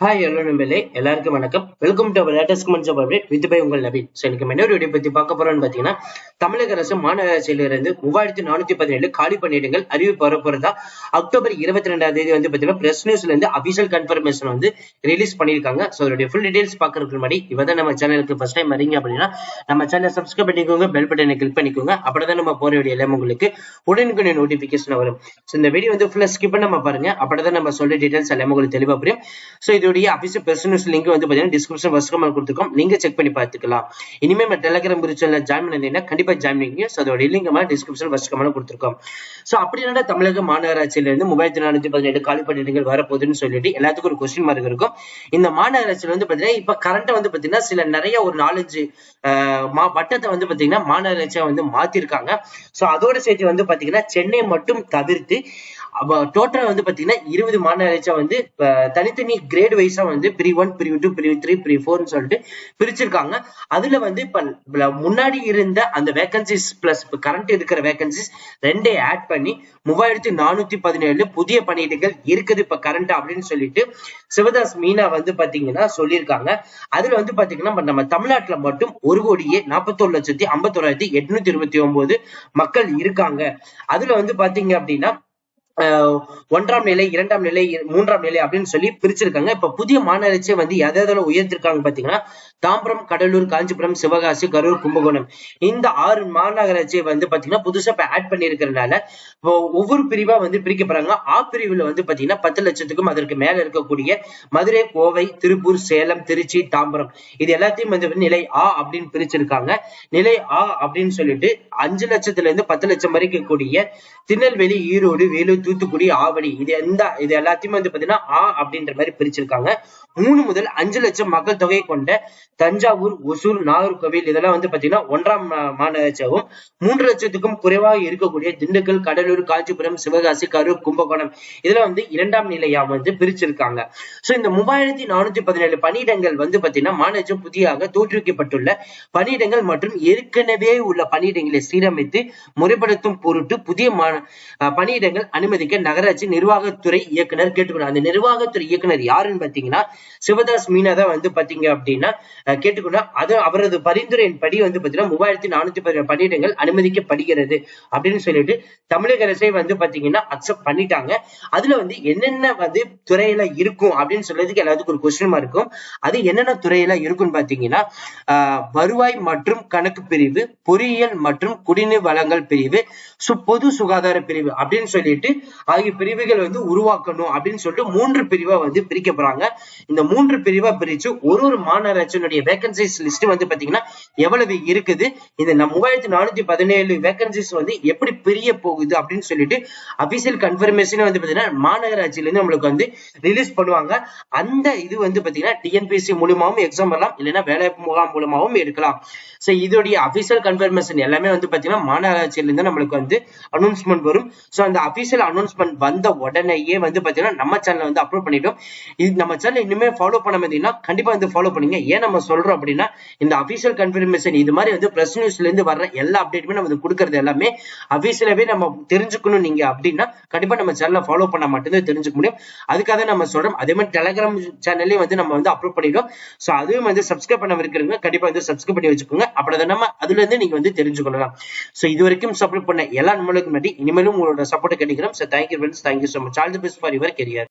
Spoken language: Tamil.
ஹாய் ஹலோ நம்பளே எல்லாருக்கும் வணக்கம். Welcome to our latest comments update with by உங்கள் நவீன். ஸோ எனக்கு மெனோர் வீடியோ பத்தி பார்க்க போறோம்னு பார்த்தீங்கன்னா தமிழக அரசு மாநகராட்சியிலிருந்து மூவாயிரத்தி நானூத்தி பதினேழு காலி பணியிடங்கள் அறிவிப்பு வரப்போறதா அக்டோபர் இருபத்தி ரெண்டாம் தேதி வந்து பார்த்தீங்கன்னா பிரஸ் நியூஸ்ல இருந்து அபிஷியல் கன்ஃபர்மேஷன் வந்து ரிலீஸ் பண்ணியிருக்காங்க. ஸோ அதோடைய ஃபுல் டீடைல்ஸ் பார்க்கறதுக்கு முன்னாடி இவதான் நம்ம சேனலுக்கு ஃபர்ஸ்ட் டைம் வரீங்க அப்படின்னா நம்ம சேனலை சப்ஸ்கிரைப் பண்ணிக்கோங்க பெல் பட்டனை கிளிக் பண்ணிக்கோங்க. அப்படிதான் நம்ம போற வீடியோ எல்லாம் உங்களுக்கு உடனுக்குடைய நோட்டிபிகேஷன் வரும். ஸோ இந்த வீடியோ வந்து ஃபுல்லாக ஸ்கிப் பண்ணாம பாருங்க. அப்படிதான் நம்ம சொல்ற டீடைல்ஸ் எல்லாமே உங்களுக்கு தெளிவாக புரியும். ஸோ இதோடைய அபிஷியல் பிரசன்ஸ் லிங்க் வந்து பாத்தீங்கன்னா டிஸ்கிரிப்ஷன் ஃபர்ஸ்ட் கொடுத்துருக்கோம். நீங்க செக் பண்ணி பார்த்துக்கலாம். இனிமே நம்ம டெலிகிராம் குரூப்ல ஜாயின் பண்ணிங்கன்னா கண்டிப்பா ஜாயின் பண்ணிக்கங்க. ஸோ அதோட லிங்க் நம்ம டிஸ்கிரிப்ஷன் ஃபர்ஸ்ட் கமெண்ட் கொடுத்துருக்கோம். ஸோ அப்படி என்னடா தமிழக மாநகராட்சியில இருந்து மூவாயிரத்தி நானூத்தி பதினெட்டு காலி பணியிடங்கள் வரப்போகுதுன்னு சொல்லிட்டு எல்லாத்துக்கும் ஒரு கொஸ்டின் மார்க் இருக்கும். இந்த மாநகராட்சியில வந்து பாத்தீங்கன்னா இப்ப கரண்டா வந்து பாத்தீங்கன்னா சில நிறைய ஒரு நாலஞ்சு ஆஹ், மா- வட்டத்தை வந்து பாத்தீங்கன்னா மாநகராட்சியா வந்து மாத்திருக்காங்க. ஸோ அதோட சேர்த்து வந்து பாத்தீங்கன்னா சென்னை மட்டும் தவிர்த்து டோட்டலா வந்து பாத்தீங்கன்னா இருபது மாநிலச்சா வந்து தனித்தனி கிரேட் வைஸா வந்து பிரிவு ஒன் பிரிவு டூ பிரிவு த்ரீ பிரிவு ஃபோர்னு சொல்லிட்டு பிரிச்சிருக்காங்க. அதுல வந்து இப்ப முன்னாடி இருந்த அந்த வேகன்சிஸ் பிளஸ் இப்ப கரண்ட் இருக்கிற வேகன்சிஸ் ரெண்டே ஆட் பண்ணி மூவாயிரத்தி நானூத்தி பதினேழு புதிய பணியிடங்கள் இருக்குது இப்ப கரண்ட் அப்படின்னு சொல்லிட்டு சிவதாஸ் மீனா வந்து பாத்தீங்கன்னா சொல்லியிருக்காங்க. அதுல வந்து பாத்தீங்கன்னா நம்ம தமிழ்நாட்டுல மட்டும் ஒரு கோடியே நாற்பத்தொரு லட்சத்தி ஐம்பத்தோராயிரத்தி எட்நூத்தி இருபத்தி ஒன்பது மக்கள் இருக்காங்க. அதுல வந்து பாத்தீங்க அப்படின்னா ஒன்றாம் நிலை இரண்டாம் நிலை மூன்றாம் நிலை அப்படின்னு சொல்லி பிரிச்சிருக்காங்க. இப்ப புதிய மாநிலச்சே வந்து எதை எதில் உயர்த்திருக்காங்க பாத்தீங்கன்னா தாம்பரம் கடலூர் காஞ்சிபுரம் சிவகாசி கரூர் கும்பகோணம். இந்த ஆறு மாநகராட்சியை வந்து பாத்தீங்கன்னா புதுசா இப்போ ஆட் பண்ணிருக்கிறதுனால ஒவ்வொரு பிரிவா வந்து பிரிக்கப்படுறாங்க ஆ பிரிவுல வந்து பாத்தீங்கன்னா பத்து லட்சத்துக்கும் அதற்கு மேல இருக்கக்கூடிய மதுரை கோவை திருப்பூர் சேலம் திருச்சி தாம்பரம். இது எல்லாத்தையும் வந்து நிலை ஆ அப்படின்னு பிரிச்சிருக்காங்க. நிலை ஆ அப்படின்னு சொல்லிட்டு அஞ்சு லட்சத்துல இருந்து பத்து லட்சம் வரைக்கும் கூடிய திருநெல்வேலி ஈரோடு வேலூர் தூத்துக்குடி ஆவடி இது எந்த இது எல்லாத்தையும் வந்து பாத்தீங்கன்னா ஆ அப்படின்ற மாதிரி பிரிச்சிருக்காங்க. மூணு முதல் அஞ்சு லட்சம் மக்கள் தொகை கொண்ட தஞ்சாவூர் ஒசூர் நாகர்கோவில் இதெல்லாம் வந்து பாத்தீங்கன்னா ஒன்றாம் மாநகராட்சியாகவும் மூன்று லட்சத்துக்கும் குறைவாக இருக்கக்கூடிய திண்டுக்கல் கடலூர் காஞ்சிபுரம் சிவகாசி கரூர் கும்பகோணம் இதெல்லாம் வந்து இரண்டாம் நிலையா வந்து பிரிச்சிருக்காங்க. சோ இந்த மூவாயிரத்தி நானூத்தி பதினேழு பணியிடங்கள் வந்து பாத்தீங்கன்னா மாநகராட்சி புதியாக தோற்றுவிக்கப்பட்டுள்ள பணியிடங்கள் மற்றும் ஏற்கனவே உள்ள பணியிடங்களை சீரமைத்து முறைப்படுத்தும் பொருட்டு புதிய பணியிடங்கள் அனுமதிக்க நகராட்சி நிர்வாகத்துறை இயக்குனர் கேட்டுக்கொண்டார். அந்த நிர்வாகத்துறை இயக்குனர் யாருன்னு பாத்தீங்கன்னா சிவதாஸ் மீனா தான் வந்து பாத்தீங்க அப்படின்னா அஹ் அது அவரது பரிந்துரையின்படி வந்து பாத்தீங்கன்னா மூவாயிரத்தி நானூத்தி பதினேழு பணியிடங்கள் அனுமதிக்கப்படுகிறது அப்படின்னு சொல்லிட்டு தமிழக அரசை வந்து பாத்தீங்கன்னா அக்செப்ட் பண்ணிட்டாங்க. அதுல வந்து என்னென்ன வந்து துறையில இருக்கும் அப்படின்னு சொல்றதுக்கு எல்லாத்துக்கும் ஒரு கொஸ்டின் இருக்கும். அது என்னென்ன துறையில இருக்கும்னு பாத்தீங்கன்னா ஆஹ் வருவாய் மற்றும் கணக்கு பிரிவு பொறியியல் மற்றும் குடிநீர் வளங்கள் பிரிவு பொது சுகாதார பிரிவு அப்படின்னு சொல்லிட்டு ஆகிய பிரிவுகள் வந்து உருவாக்கணும் அப்படின்னு சொல்லிட்டு மூன்று பிரிவா வந்து பிரிக்க போறாங்க. இந்த மூன்று பிரிவா பிரிச்சு ஒரு ஒரு மாநகராட்சியினுடைய வேகன்சிஸ் லிஸ்ட் வந்து பாத்தீங்கன்னா எவ்வளவு இருக்குது? இந்த மூவாயிரத்தி நானூத்தி பதினேழு வேகன்சிஸ் வந்து எப்படி பிரிய போகுது அப்படின்னு சொல்லிட்டு அபிஷியல் கன்ஃபர்மேஷன் வந்து பாத்தீங்கன்னா மாநகராட்சியில இருந்து நம்மளுக்கு வந்து ரிலீஸ் பண்ணுவாங்க. அந்த இது வந்து பாத்தீங்கன்னா டிஎன்பிஎஸ்சி மூலியமாவும் எக்ஸாம் வரலாம். இல்லைன்னா வேலை முகாம் மூலமாவும் எடுக்கலாம். சோ இதோடைய அபிஷியல் கன்ஃபர்மேஷன் எல்லாமே வந்து பாத்தீங்கன்னா மாநகராட்சியில இருந்து நம்மளுக்கு வந்து அனௌன்ஸ்மெண்ட் வரும். சோ அந்த அபிஷியல் அனௌன்ஸ்மெண்ட் வந்த உடனேயே வந்து பாத்தீங்கன்னா நம்ம சேனல் வந்து அப்லோட் பண்ணிட்டோம். இது நம்ம சேனல் இனிமே ஃபாலோ பண்ண மாதிரினா கண்டிப்பா வந்து ஃபாலோ பண்ணுங்க. ஏன் நம்ம சொல்றோம் அப்படின்னா இந்த அபிஷியல் கன்ஃபர்மேஷன் இது மாதிரி வந்து பிரஸ் நியூஸ்ல இருந்து வர்ற எல்லா அப்டேட்டுமே நம்ம வந்து கொடுக்கறது எல்லாமே அபிஷியலாவே நம்ம தெரிஞ்சுக்கணும் நீங்க அப்படின்னா கண்டிப்பா நம்ம சேனலை ஃபாலோ பண்ண மட்டும்தான் தெரிஞ்சுக்க முடியும். அதுக்காக நம்ம சொல்றோம். அதே மாதிரி டெலிகிராம் சேனல்லையும் வந்து நம்ம வந்து அப்லோட் பண்ணிடுவோம் சோ அதுவும் வந்து சப்ஸ்கிரைப் பண்ண இருக்கிறவங்க கண்டிப்பா வந்து சப்ஸ்கிரைப் பண்ணி வச்சுக்கோங்க. அப்படி நம்ம அதுல இருந்து நீங்க வந்து தெரிஞ்சுக்கொள்ளலாம். சோ இது வரைக்கும் சப்போர்ட் பண்ண எல்லா நம்மளுக்கு முன்னாடி இனிமேலும் உங்களோட support கிடைக்கிறோம் so thank you friends thank you so much all the best for your career